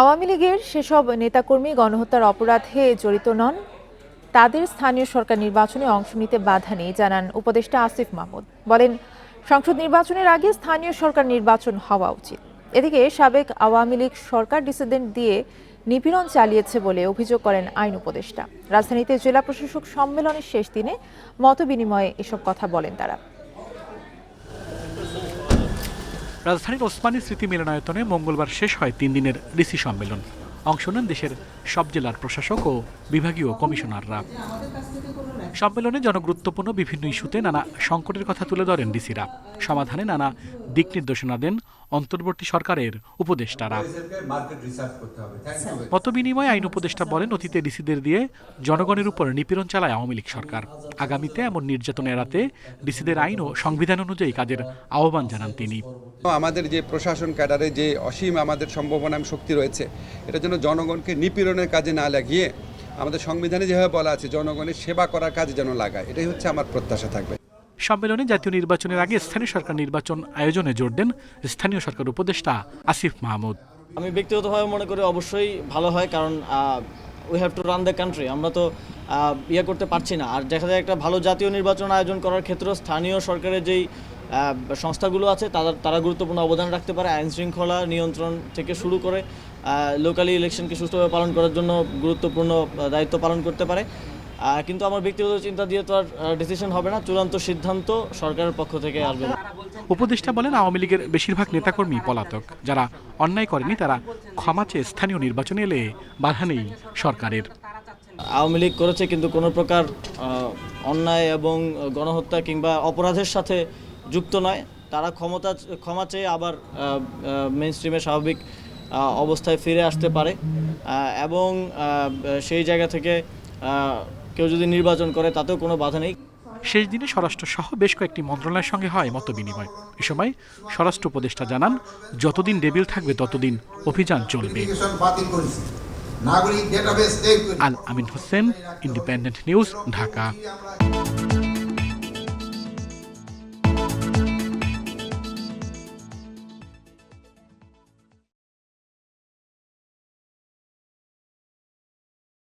আওয়ামী লীগের সেসব নেতাকর্মী গণহত্যার অপরাধে জড়িত নন। তাদের স্থানীয় সরকার নির্বাচনে অংশ নিতে বাধা নেই, জানান উপদেষ্টা আসিফ মাহমুদ। বলেন, সংসদ নির্বাচনের আগে স্থানীয় সরকার নির্বাচন হওয়া উচিত। এদিকে সাবেক আওয়ামী লীগ সরকার ডিসিডেন্ট দিয়ে নিপীড়ন চালিয়েছে বলে অভিযোগ করেন আইন উপদেষ্টা। রাজধানীতে জেলা প্রশাসক সম্মেলনের শেষ দিনে মতবিনিময়ে এসব কথা বলেন তারা। রাজধানীর ওসমানী স্মৃতি মিলনায়তনে মঙ্গলবার শেষ হয় তিন দিনের ডিসি সম্মেলন। অংশ নেন দেশের সব জেলার প্রশাসক ও বিভাগীয় কমিশনাররা। সম্মেলনে জনগুরুত্বপূর্ণ বিভিন্ন ইস্যুতে নানা সংকটের কথা তুলে ধরেন ডিসিরা সমাধানে নানা দিক নির্দেশনা দেন অন্তর্বর্তী সরকারের উপদেষ্টারা। মার্কেট রিসার্চ করতে হবে থ্যাংক ইউ মত বিনিময়ে আইন উপদেষ্টা বলেন অতীতে ডিসিদের দিয়ে জনগণের উপর নিপীড়ন চালায় আওয়ামী লীগ সরকার। আগামীতে এমন নির্যাতন এড়াতে ডিসিদের আইন ও সংবিধান অনুযায়ী কাজের আহ্বান জানান তিনি। আমাদের যে প্রশাসন ক্যাডারে যে অসীম আমাদের সম্ভাবনা এবং শক্তি রয়েছে এটার জন্য জনগণকে নিপীড়নের কাজে না লাগিয়ে আমাদের সংবিধানে যেভাবে বলা আছে জনগণের সেবা করার কাজে যেন লাগায় এটাই হচ্ছে আমার প্রত্যাশা থাকবে। সম্মেলনে জাতীয় নির্বাচনের আগে স্থানীয় সরকার নির্বাচন আয়োজনে জোর দেন স্থানীয় সরকার উপদেষ্টা আসিফ মাহমুদ। আমি ব্যক্তিগতভাবে মনে করি অবশ্যই ভালো হয় কারণ we have to run the country আমরা তো ইয়ে করতে পারছি না। আর দেখা যায় একটা ভালো জাতীয় নির্বাচন আয়োজন করার ক্ষেত্রে স্থানীয় সরকারের যেই সংস্থাগুলো আছে তারা তারা গুরুত্বপূর্ণ অবদান রাখতে পারে। আইন শৃঙ্খলা নিয়ন্ত্রণ থেকে শুরু করে লোকালি ইলেকশনকে সুষ্ঠুভাবে পালন করার জন্য গুরুত্বপূর্ণ দায়িত্ব পালন করতে পারে। কিন্তু আমার ব্যক্তিগত চিন্তা দিয়ে তো আর ডিসিশন হবে না। চূড়ান্ত সিদ্ধান্ত সরকারের পক্ষ থেকে আসবে। উপদেষ্টা বলেন আওয়ামী লীগের বেশিরভাগ নেতাকর্মী পলাতক। যারা অন্যায় করেনি তারা ক্ষমা চেয়ে স্থানীয় নির্বাচনে এলে বাধা নেই সরকারের। আওয়ামী লীগ করেছে কিন্তু কোনো প্রকার অন্যায় এবং গণহত্যা কিংবা অপরাধের সাথে যুক্ত নয়। তারা ক্ষমতা ক্ষমা চেয়ে আবার মেন স্ট্রিমে স্বাভাবিক অবস্থায় ফিরে আসতে পারে। এবং সেই জায়গা থেকে কেউ যদি নির্বাচন করে তাতেও কোনো বাধা নেই। শেষ দিনে স্বরাষ্ট্র সহ বেশ কয়েকটি মন্ত্রণালয়ের সঙ্গে হয় মত বিনিময়। এ সময় স্বরাষ্ট্র উপদেষ্টা জানান যতদিন ডেবিল থাকবে ততদিন অভিযান চলবে। Al Amin Hossain independent news Dhaka.